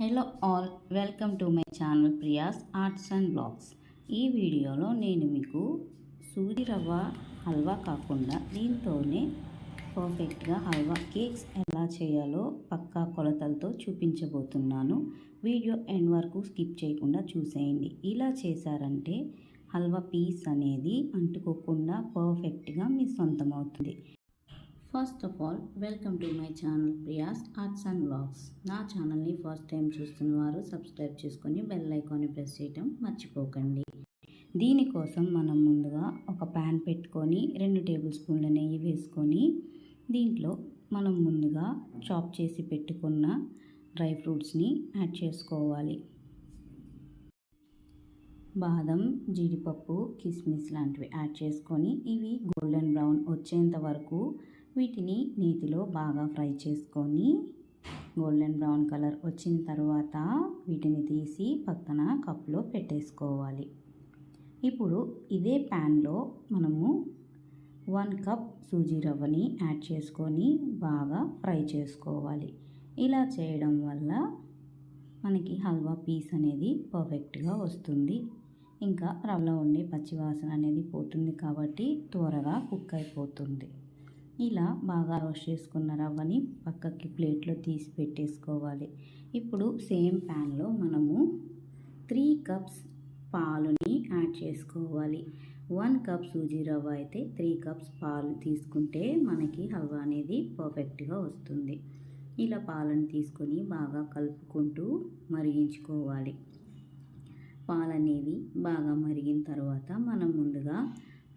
Hello all welcome to my channel Priya's arts and blogs ఈ వీడియోలో నేను మీకు సూది రవ్వ హల్వా కాకుండా దీంతోనే పర్ఫెక్ట్గా హల్వా కేక్స్ ఎలా చేయాలో పక్కా కొలతలతో చూపించబోతున్నాను. వీడియో ఎండ్ వరకు స్కిప్ చేయకుండా చూసేయండి. ఇలా చేశారంటే హల్వా పీస్ అనేది అంటుకోకుండా పర్ఫెక్ట్గా మీ సొంతం అవుతుంది first of all welcome to my channel Priya's arts and blogs నా ఛానల్ని ఫస్ట్ టైం చూస్తున్న వారు సబ్స్క్రైబ్ చేసుకొని బెల్ ఐకాన్ని ప్రెస్ చేయటం మర్చిపోకండి. దీనికోసం మనం ముందుగా ఒక ప్యాన్ పెట్టుకొని రెండు టేబుల్ స్పూన్ల నెయ్యి వేసుకొని దీంట్లో మనం ముందుగా చాప్ చేసి పెట్టుకున్న డ్రై ఫ్రూట్స్ని యాడ్ చేసుకోవాలి. బాదం జీడిపప్పు కిస్మిస్ లాంటివి యాడ్ చేసుకొని ఇవి గోల్డెన్ బ్రౌన్ వచ్చేంత వరకు వీటిని నీతిలో బాగా ఫ్రై చేసుకొని గోల్డెన్ బ్రౌన్ కలర్ వచ్చిన తర్వాత వీటిని తీసి పక్కన కప్లో పెట్టేసుకోవాలి. ఇప్పుడు ఇదే ప్యాన్లో మనము వన్ కప్ సూజీ రవ్వని యాడ్ చేసుకొని బాగా ఫ్రై చేసుకోవాలి. ఇలా చేయడం వల్ల మనకి హల్వా పీస్ అనేది పర్ఫెక్ట్గా వస్తుంది. ఇంకా రవ్వలో ఉండే పచ్చివాసన అనేది పోతుంది కాబట్టి త్వరగా కుక్ అయిపోతుంది. ఇలా బాగా రోస్ట్ చేసుకున్న రవ్వని పక్కకి ప్లేట్లో తీసి పెట్టేసుకోవాలి. ఇప్పుడు సేమ్ ప్యాన్లో మనము త్రీ కప్స్ పాలుని యాడ్ చేసుకోవాలి. వన్ కప్ సూజీ రవ్వ అయితే త్రీ కప్స్ పాలు తీసుకుంటే మనకి హల్వా అనేది పర్ఫెక్ట్గా వస్తుంది. ఇలా పాలను తీసుకొని బాగా కలుపుకుంటూ మరిగించుకోవాలి. పాలనేవి బాగా మరిగిన తర్వాత మనం ముందుగా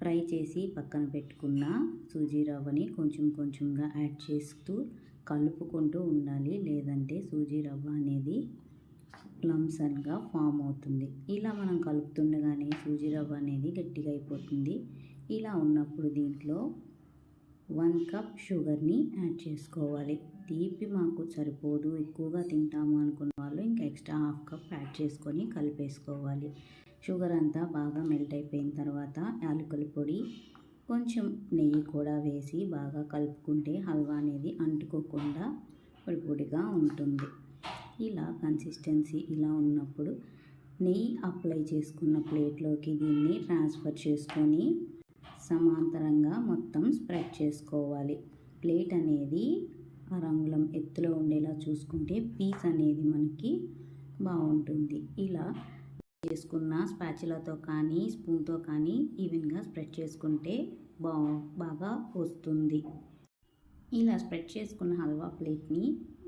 ఫ్రై చేసి పక్కన పెట్టుకున్న సూజీ రవ్వని కొంచెం కొంచెంగా యాడ్ చేస్తూ కలుపుకుంటూ ఉండాలి. లేదంటే సూజీ రవ్వ అనేది లంసన్గా ఫామ్ అవుతుంది. ఇలా మనం కలుపుతుండగానే సూజీ రవ్వ అనేది గట్టిగా అయిపోతుంది. ఇలా ఉన్నప్పుడు దీంట్లో వన్ కప్ షుగర్ని యాడ్ చేసుకోవాలి. తీపి మాకు సరిపోదు. ఎక్కువగా తింటాము అనుకున్న వాళ్ళు ఇంకా ఎక్స్ట్రా హాఫ్ కప్ యాడ్ చేసుకొని కలిపేసుకోవాలి. షుగర్ అంతా బాగా మెల్ట్ అయిపోయిన తర్వాత యాలకుల పొడి కొంచెం నెయ్యి కూడా వేసి బాగా కలుపుకుంటే హల్వా అనేది అంటుకోకుండా పొడిపొడిగా ఉంటుంది. ఇలా కన్సిస్టెన్సీ ఇలా ఉన్నప్పుడు నెయ్యి అప్లై చేసుకున్న ప్లేట్లోకి దీన్ని ట్రాన్స్ఫర్ చేసుకొని సమాంతరంగా మొత్తం స్ప్రెడ్ చేసుకోవాలి. ప్లేట్ అనేది ఆ రంగులం ఎత్తులో ఉండేలా చూసుకుంటే పీస్ అనేది మనకి బాగుంటుంది. ఇలా చేసుకున్న స్పాచులతో కానీ స్పూన్తో కానీ ఈవెన్గా స్ప్రెడ్ చేసుకుంటే బా బాగా వస్తుంది. ఇలా స్ప్రెడ్ చేసుకున్న హల్వా ప్లేట్ని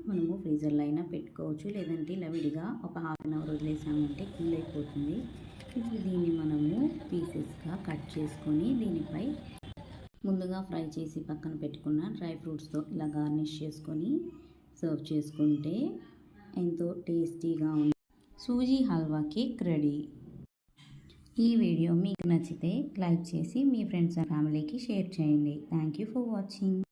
మనము ఫ్రీజర్లో అయినా పెట్టుకోవచ్చు. లేదంటే ఇలా విడిగా ఒక హాఫ్ అన్ అవర్ వదిలేసామంటే కూల్ అయిపోతుంది. ఇప్పుడు దీన్ని మనము పీసెస్గా కట్ చేసుకొని దీనిపై ముందుగా ఫ్రై చేసి పక్కన పెట్టుకున్న డ్రై ఫ్రూట్స్తో ఇలా గార్నిష్ చేసుకొని సర్వ్ చేసుకుంటే ఎంతో టేస్టీగా ఉంది సూజీ హల్వా కేక్ రెడీ. ఈ వీడియో మీకు నచ్చితే లైక్ చేసి మీ ఫ్రెండ్స్ అండ్ ఫ్యామిలీకి షేర్ చేయండి. Thank you for watching.